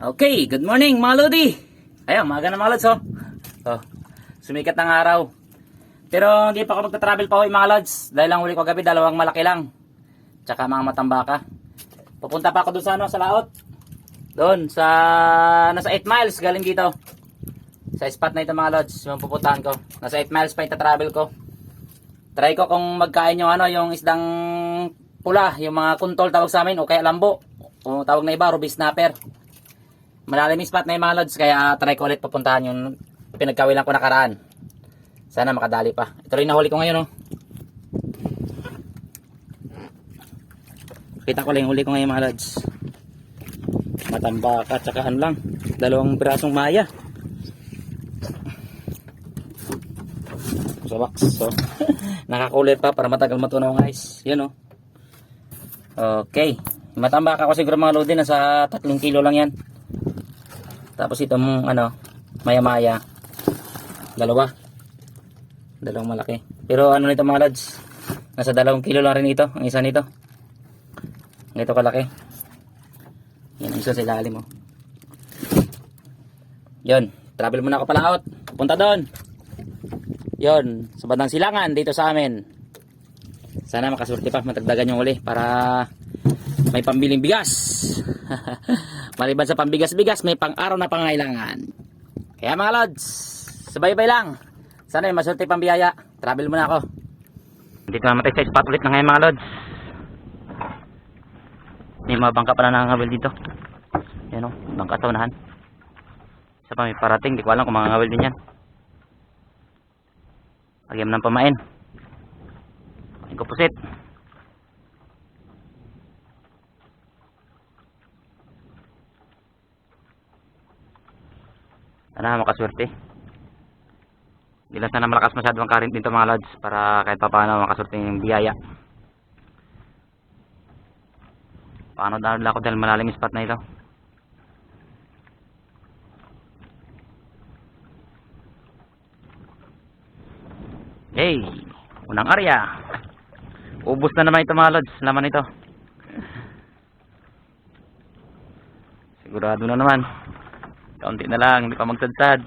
Okay, good morning mga Lodi. Ayun, maga na mga Lods, oh. oh. Sumikat ng araw. Pero hindi pa ako magta-travel pa ho mga Lods. Dahil lang huli ko gabi, dalawang malaki lang. Tsaka mga matambaka. Pupunta pa ako doon sa, ano, sa laot. Doon, sa, nasa 8 miles galing dito. Sa spot na ito mga Lods, yung pupuntahan ko. Nasa 8 miles pa yung travel ko. Try ko kung magkain yung ano, yung isdang pula, yung mga kuntol tawag sa amin, o kaya lambo. O tawag na iba, ruby snapper. Malalim spot na yung mga lods, kaya try ko ulit papuntahan yung pinagkawilan ko nakaraan. Sana makadali pa. Ito rin nahuli ko ngayon, oh. Kita ko lang huli ko ngayon mga lods. Matambaka, tsaka ano lang, dalawang pirasong maya. Sa box, so. Nakakulit pa para matagal matunaw ice. Yun, oh. Okay. Matambaka ko siguro mga lodi, nasa 3 kilo lang yan. Tapos itong ano, maya-maya. Dalawa. Dalawang malaki. Pero ano nito mga lads? Nasa dalawang kilo lang rin ito. Ang isa nito. Ganito kalaki. Yan isa sa ilalim oh. Yun. Travel muna ako pala out. Punta doon. Yun. Sa bandang silangan dito sa amin. Sana makasurti pa. Matagdagan yung uli. Para may pambiling bigas. Maliban sa pambigas-bigas, may pang-araw na pangailangan. Kaya mga lods, sabay-bay lang. Sana yung masurti pang biyaya. Travel muna ako. Dito naman tayo sa spot ulit na ngayon mga lods. May mga bangka pala nangangawil dito. Yan o, bangka sa unahan. Isa pa may parating, di ko alam kung mangangawil din yan. Lagyan mo ng pamain. Ko pusit. Sana makaswerte. Hindi lang sana malakas masyado ang current dito mga lods para kahit pa paano makaswerte yung biyaya. Paano dahil ako dahil malalim yung spot na ito. Hey, unang area. Ubus na naman ito mga lods, laman ito. Sigurado na naman. Kaunti na lang, hindi pa magsadsad.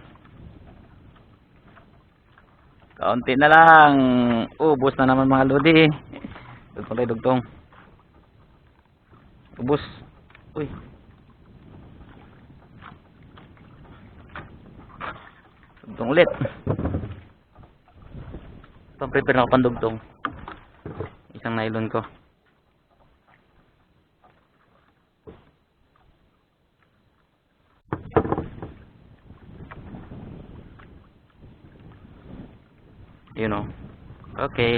Kaunti na lang. Ubus na naman mga lodi. Dugtong tayo, dugtong. Ubus. Uy. Dugtong ulit. Pang-prepare na ako pandugtong. Isang nylon ko. Yun o. Okay.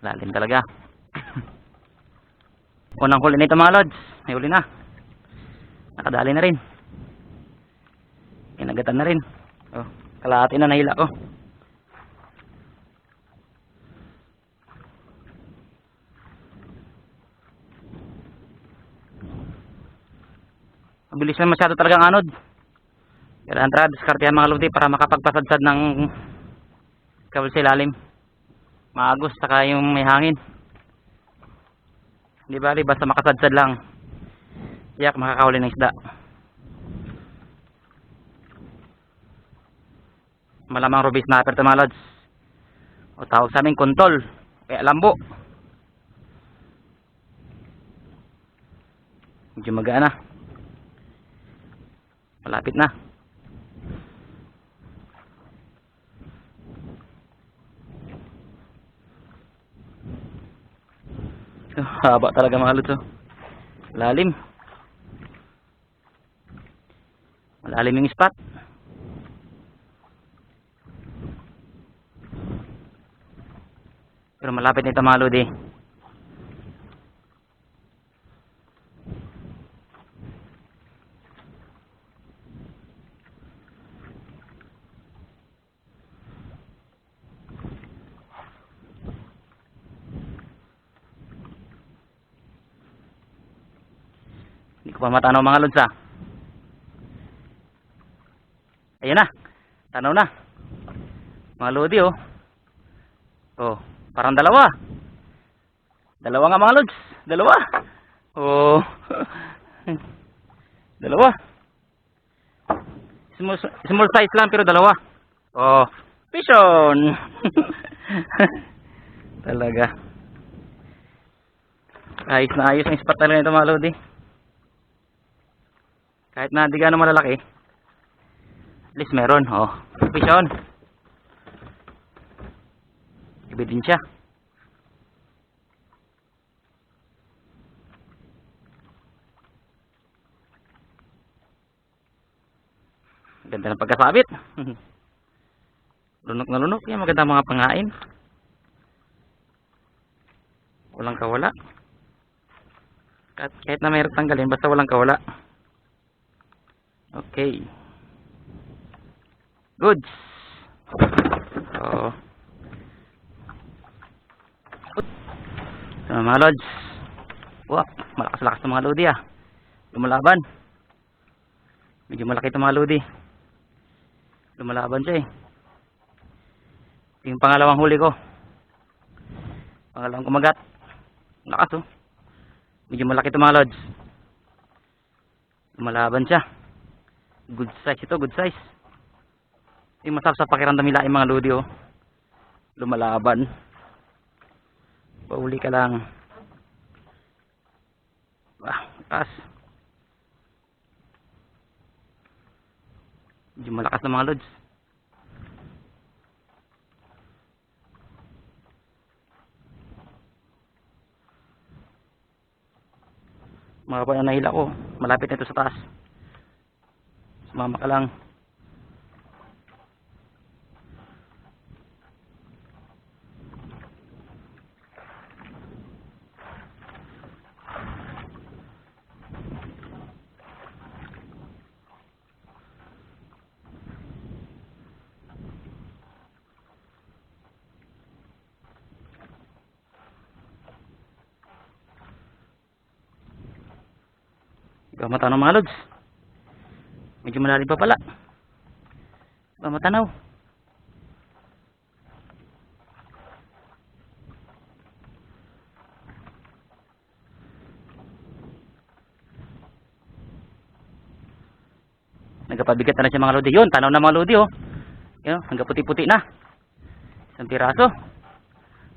Lalim talaga. Unang huli nito mga lods. May huli na. Nakadali na rin. Kinagatan na rin. Oh, kalahati na nahila ko. Mabilis na masyado talagang anod. Kailangan tara, diskartehan mga lodi para makapagpasadsad ng kabel sa ilalim. Maagos saka yung may hangin. Di bali basta makasadsad lang. Yak makakahuli ng isda. Malamang ruby snapper lods. O tawag sa amin kontol. Kaya lambo. Medyo magaan malapit na Haba talaga mga lods oh. Lalim. Malalim yung spot. Pero malapit nito mga lodi. Hindi ko pa matanaw mga lods ah. Ayan na. Tanaw na. Mga lodi oh. Oh, parang dalawa. Dalawa nga mga lods. Dalawa. Oh. Dalawa. Small, small size lang pero dalawa. Oh, fish. Talaga. Ayos na ayos ang spot talaga nito mga lodi. Kahit na di gaano malalaki. At least meron. Oh, fish on. Ibi din siya. Ganda ng pagkasabit. lunok na lunok. Yan, maganda mga pangain. Walang kawala. Kahit na mayroon tanggalin, basta walang kawala. Okay. Goods. So, so mga lods. Wow, malakas-lakas ng mga lodi ah. Lumalaban. Medyo malaki itong mga lodi. Lumalaban siya eh. Ito yung pangalawang huli ko. Pangalawang kumagat. Lakas oh. Medyo malaki ito mga lods. Lumalaban siya. Good size ito, good size. Yung masarap sa pakiramdam nila yung mga lodi oh. Lumalaban. Pauli ka lang. Ah, lakas. Medyo malakas na mga lods. Mga pa na nahila. Malapit na ito sa taas. Sumama ka lang. Ikaw matanaw mga lods. Medyo malalim pa pala. Ikaw matanaw. Nagkapabigat na, na siya mga lodi. Yun, tanaw na mga lodi oh. Yun, hanggang puti-puti na. Isang piraso.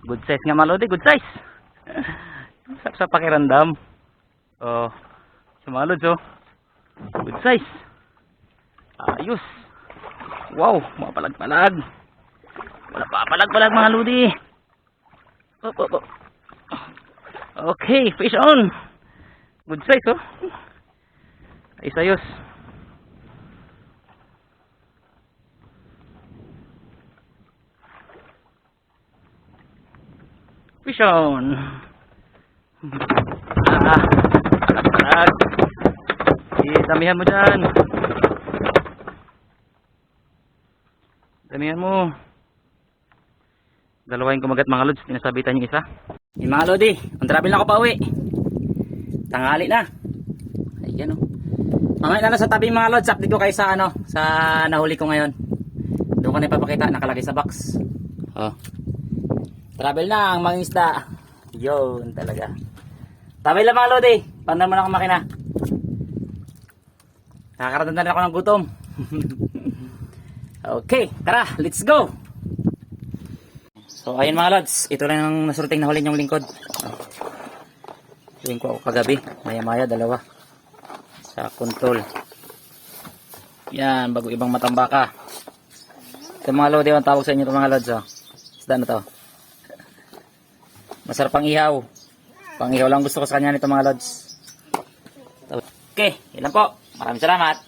Good size nga mga lodi, good size. Sarap sa pakiramdam. Oh. Lods, oh. Good size. Ayos. Wow, mga palag-palag. Wala pa palag-palag mga lodi. Op, op, op. Okay, fish on. Good size, oh. Ayos, ayos. Fish on. Ah, palag-palag. Eh, damihan mo dyan. Damihan mo. Dalawa yung kumagat mga lods. Pinasabitan yung isa. Yung mga lodi. Ang travel na ako pa uwi. Tanghali na. Ayan o. Mamaya na lang sa tabi mga lods. Update ko kayo sa ano. Sa nahuli ko ngayon. Doon ko na ipapakita. Nakalagay sa box. Oh. Travel na ang mga isda. Yun talaga. Travel lang mga lodi. Paano mo na akong makina. Nakakarating na rin ako ng gutom. okay, tara, let's go! So, ayun mga lads, ito lang ang nasurting na huli yung lingkod. Tuwing ko ako kagabi, maya-maya, dalawa. Sa kontrol. Yan, bago ibang matambaka. Ito mga lodi, ang tawag sa inyo ito mga lads. Oh. Isda na to. Masarap pang ihaw. Pang ihaw lang gusto ko sa kanya nito mga lads. Okay, ilan po. Maraming salamat.